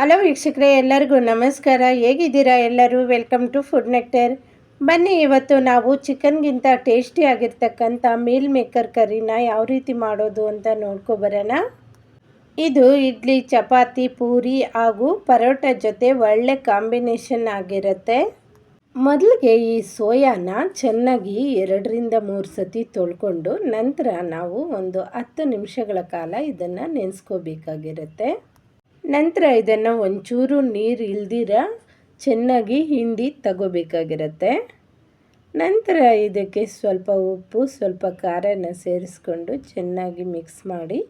Hello ವೀಕ್ಷಕರೇ, ಎಲ್ಲರಿಗೂ ನಮಸ್ಕಾರ. ಹೇಗಿದ್ದೀರಾ ಎಲ್ಲರೂ? ವೆಲ್ಕಮ್ ಟು ಫುಡ್ ನೆಕ್ಟರ್ ಬನ್ನಿ, ಇವತ್ತು ನಾವು ಚಿಕನ್ಗಿಂತ ಟೇಸ್ಟಿ ಆಗಿರ್ತಕ್ಕಂಥ ಮೀಲ್ ಮೇಕರ್ ಕರಿನ ಯಾವ ರೀತಿ ಮಾಡೋದು ಅಂತ ನೋಡ್ಕೊಬರೋಣ ಇದು ಇಡ್ಲಿ, ಚಪಾತಿ, ಪೂರಿ ಹಾಗೂ ಪರೋಟ ಜೊತೆ ಒಳ್ಳೆ ಕಾಂಬಿನೇಷನ್ ಆಗಿರುತ್ತೆ. ಮೊದಲಿಗೆ ಈ ಸೋಯಾನ ಚೆನ್ನಾಗಿ ಎರಡರಿಂದ ಮೂರು ಸತಿ ತೊಳ್ಕೊಂಡು ನಂತರ ನಾವು ಒಂದು ಹತ್ತು ನಿಮಿಷಗಳ ಕಾಲ ಇದನ್ನು ನೆನೆಸ್ಕೋಬೇಕಾಗಿರುತ್ತೆ. ನಂತರ ಇದನ್ನು ಒಂಚೂರು ನೀರು ಇಲ್ದಿರ ಚೆನ್ನಾಗಿ ಹಿಂಡಿ ತಗೋಬೇಕಾಗಿರುತ್ತೆ. ನಂತರ ಇದಕ್ಕೆ ಸ್ವಲ್ಪ ಉಪ್ಪು, ಸ್ವಲ್ಪ ಖಾರನ ಸೇರಿಸ್ಕೊಂಡು ಚೆನ್ನಾಗಿ ಮಿಕ್ಸ್ ಮಾಡಿ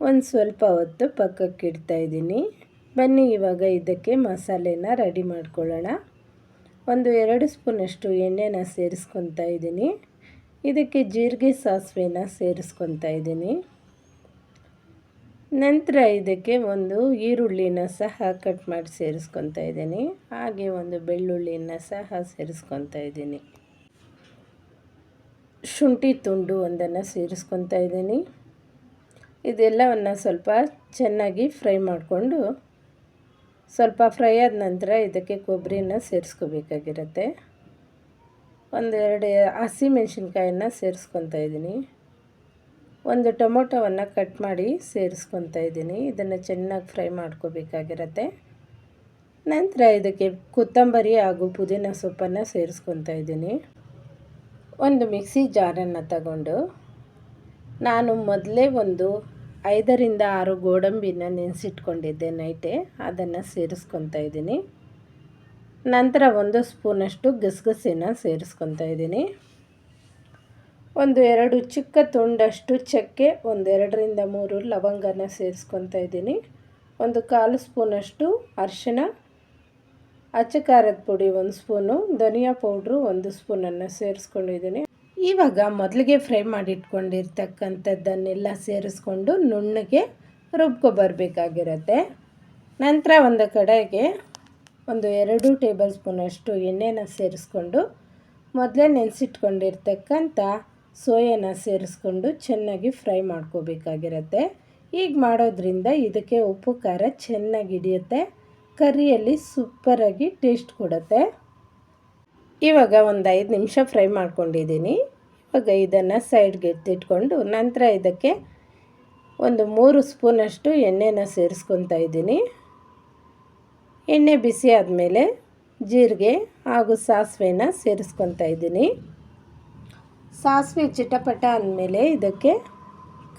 ಒಂದು ಸ್ವಲ್ಪ ಹೊತ್ತು ಪಕ್ಕಕ್ಕೆ ಇಡ್ತಾಯಿದ್ದೀನಿ ಬನ್ನಿ, ಇವಾಗ ಇದಕ್ಕೆ ಮಸಾಲೆನ ರೆಡಿ ಮಾಡ್ಕೊಳ್ಳೋಣ. ಒಂದು ಎರಡು ಸ್ಪೂನಷ್ಟು ಎಣ್ಣೆನ ಸೇರಿಸ್ಕೊತಾ ಇದ್ದೀನಿ. ಇದಕ್ಕೆ ಜೀರಿಗೆ ಸಾಸಿವೆನ ಸೇರಿಸ್ಕೊತಾ ಇದ್ದೀನಿ. ನಂತರ ಇದಕ್ಕೆ ಒಂದು ಈರುಳ್ಳಿನ ಸಹ ಕಟ್ ಮಾಡಿ ಸೇರಿಸ್ಕೊತಾ ಇದ್ದೀನಿ. ಹಾಗೆ ಒಂದು ಬೆಳ್ಳುಳ್ಳಿನ ಸಹ ಸೇರಿಸ್ಕೊತಾ ಇದ್ದೀನಿ. ಶುಂಠಿ ತುಂಡು ಒಂದನ್ನು ಸೇರಿಸ್ಕೊತಾ ಇದ್ದೀನಿ. ಇದೆಲ್ಲವನ್ನು ಸ್ವಲ್ಪ ಚೆನ್ನಾಗಿ ಫ್ರೈ ಮಾಡಿಕೊಂಡು ಸ್ವಲ್ಪ ಫ್ರೈ ಆದ ನಂತರ ಇದಕ್ಕೆ ಕೊಬ್ಬರಿನ ಸೇರಿಸ್ಕೋಬೇಕಾಗಿರುತ್ತೆ. ಒಂದೆರಡು ಹಸಿಮೆಣ್ಸಿನ್ಕಾಯಿನ ಸೇರಿಸ್ಕೊತಾ ಇದ್ದೀನಿ. ಒಂದು ಟೊಮೊಟೊವನ್ನು ಕಟ್ ಮಾಡಿ ಸೇರಿಸ್ಕೊತಾ ಇದ್ದೀನಿ. ಇದನ್ನು ಚೆನ್ನಾಗಿ ಫ್ರೈ ಮಾಡ್ಕೋಬೇಕಾಗಿರತ್ತೆ. ನಂತರ ಇದಕ್ಕೆ ಕೊತ್ತಂಬರಿ ಹಾಗೂ ಪುದೀನ ಸೊಪ್ಪನ್ನು ಸೇರಿಸ್ಕೊತಾ ಇದ್ದೀನಿ. ಒಂದು ಮಿಕ್ಸಿ ಜಾರನ್ನು ತಗೊಂಡು ನಾನು ಮೊದಲೇ ಒಂದು ಐದರಿಂದ ಆರು ಗೋಡಂಬಿನ ನೆನೆಸಿಟ್ಕೊಂಡಿದ್ದೆ ನೈಟೆ. ಅದನ್ನು ಸೇರಿಸ್ಕೊತಾ ಇದ್ದೀನಿ. ನಂತರ ಒಂದು ಸ್ಪೂನಷ್ಟು ಗಸಗಸೆನ ಸೇರಿಸ್ಕೊತಾ ಇದ್ದೀನಿ. ಒಂದು ಎರಡು ಚಿಕ್ಕ ತುಂಡಷ್ಟು ಚಕ್ಕೆ ಒಂದೆರಡರಿಂದ ಮೂರು ಲವಂಗನ ಸೇರಿಸ್ಕೊತಾ ಇದ್ದೀನಿ. ಒಂದು ಕಾಲು ಸ್ಪೂನಷ್ಟು ಅರಿಶಿನ ಅಚ್ಚ ಖಾರದ ಪುಡಿ ಒಂದು ಸ್ಪೂನು, ಧನಿಯಾ ಪೌಡ್ರು ಒಂದು ಸ್ಪೂನನ್ನು ಸೇರಿಸ್ಕೊಂಡಿದ್ದೀನಿ. ಇವಾಗ ಮೊದಲಿಗೆ ಫ್ರೈ ಮಾಡಿಟ್ಕೊಂಡಿರ್ತಕ್ಕಂಥದ್ದನ್ನೆಲ್ಲ ಸೇರಿಸ್ಕೊಂಡು ನುಣ್ಣಗೆ ರುಬ್ಕೊಬರ್ಬೇಕಾಗಿರತ್ತೆ. ನಂತರ ಒಂದು ಕಡೆಗೆ ಒಂದು ಎರಡು ಟೇಬಲ್ ಸ್ಪೂನಷ್ಟು ಎಣ್ಣೆನ ಸೇರಿಸ್ಕೊಂಡು ಮೊದಲೇ ನೆನೆಸಿಟ್ಕೊಂಡಿರ್ತಕ್ಕಂಥ ಸೋಯಾನ ಸೇರಿಸ್ಕೊಂಡು ಚೆನ್ನಾಗಿ ಫ್ರೈ ಮಾಡ್ಕೋಬೇಕಾಗಿರತ್ತೆ. ಈಗ ಮಾಡೋದ್ರಿಂದ ಇದಕ್ಕೆ ಉಪ್ಪು, ಖಾರ ಚೆನ್ನಾಗಿ ಹಿಡಿಯುತ್ತೆ. ಕರಿಯಲ್ಲಿ ಸೂಪರಾಗಿ ಟೇಸ್ಟ್ ಕೊಡುತ್ತೆ. ಇವಾಗ ಒಂದು ಐದು ನಿಮಿಷ ಫ್ರೈ ಮಾಡ್ಕೊಂಡಿದ್ದೀನಿ. ಇವಾಗ ಇದನ್ನು ಸೈಡ್ಗೆ ಎತ್ತಿಟ್ಕೊಂಡು ನಂತರ ಇದಕ್ಕೆ ಒಂದು ಮೂರು ಸ್ಪೂನಷ್ಟು ಎಣ್ಣೆನ ಸೇರಿಸ್ಕೊತಾ ಇದ್ದೀನಿ. ಎಣ್ಣೆ ಬಿಸಿ ಆದಮೇಲೆ ಜೀರಿಗೆ ಹಾಗೂ ಸಾಸಿವೆನ ಸೇರಿಸ್ಕೊತಾ ಇದ್ದೀನಿ. ಸಾಸಿವೆ ಚಿಟಪಟ ಅಂದಮೇಲೆ ಇದಕ್ಕೆ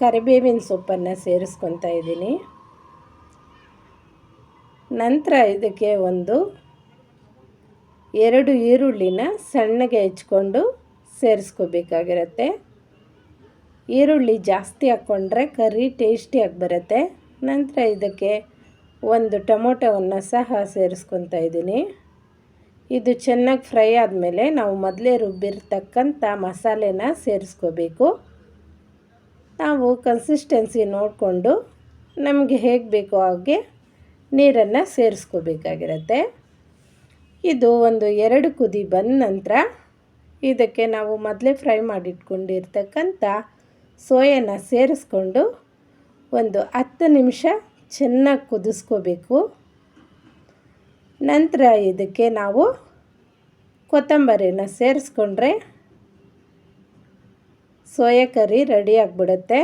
ಕರಿಬೇವಿನ ಸೊಪ್ಪನ್ನು ಸೇರಿಸ್ಕೊತಾ ಇದ್ದೀನಿ. ನಂತರ ಇದಕ್ಕೆ ಒಂದು ಎರಡು ಈರುಳ್ಳಿನ ಸಣ್ಣಗೆ ಹೆಚ್ಕೊಂಡು ಸೇರಿಸ್ಕೋಬೇಕಾಗಿರತ್ತೆ. ಈರುಳ್ಳಿ ಜಾಸ್ತಿ ಹಾಕ್ಕೊಂಡ್ರೆ ಕರಿ ಟೇಸ್ಟಿಯಾಗಿ ಬರುತ್ತೆ. ನಂತರ ಇದಕ್ಕೆ ಒಂದು ಟೊಮೊಟೊವನ್ನು ಸಹ ಸೇರಿಸ್ಕೊತಾ ಇದ್ದೀನಿ. ಇದು ಚೆನ್ನಾಗಿ ಫ್ರೈ ಆದಮೇಲೆ ನಾವು ಮೊದಲೇ ರುಬ್ಬಿರ್ತಕ್ಕಂಥ ಮಸಾಲೆನ ಸೇರಿಸ್ಕೋಬೇಕು. ನಾವು ಕನ್ಸಿಸ್ಟೆನ್ಸಿ ನೋಡಿಕೊಂಡು ನಮಗೆ ಹೇಗೆ ಬೇಕೋ ಹಾಗೆ ನೀರನ್ನು ಸೇರಿಸ್ಕೋಬೇಕಾಗಿರತ್ತೆ. ಇದು ಒಂದು ಎರಡು ಕುದಿ ಬಂದ ನಂತರ ಇದಕ್ಕೆ ನಾವು ಮೊದಲೇ ಫ್ರೈ ಮಾಡಿಟ್ಕೊಂಡಿರ್ತಕ್ಕಂಥ ಸೋಯನ್ನು ಸೇರಿಸ್ಕೊಂಡು ಒಂದು ಹತ್ತು ನಿಮಿಷ ಚೆನ್ನಾಗಿ ಕುದಿಸ್ಕೋಬೇಕು. ನಂತರ ಇದಕ್ಕೆ ನಾವು ಕೊತ್ತಂಬರಿನ ಸೇರಿಸ್ಕೊಂಡ್ರೆ ಸೋಯಾ ಕರಿ ರೆಡಿ ಆಗಿಬಿಡುತ್ತೆ.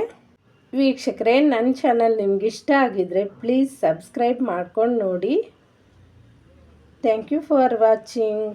ವೀಕ್ಷಕರೇ, ನನ್ನ ಚಾನಲ್ ನಿಮ್ಗೆ ಇಷ್ಟ ಆಗಿದ್ದರೆ ಪ್ಲೀಸ್ ಸಬ್ಸ್ಕ್ರೈಬ್ ಮಾಡ್ಕೊಂಡು ನೋಡಿ. Thank you for watching.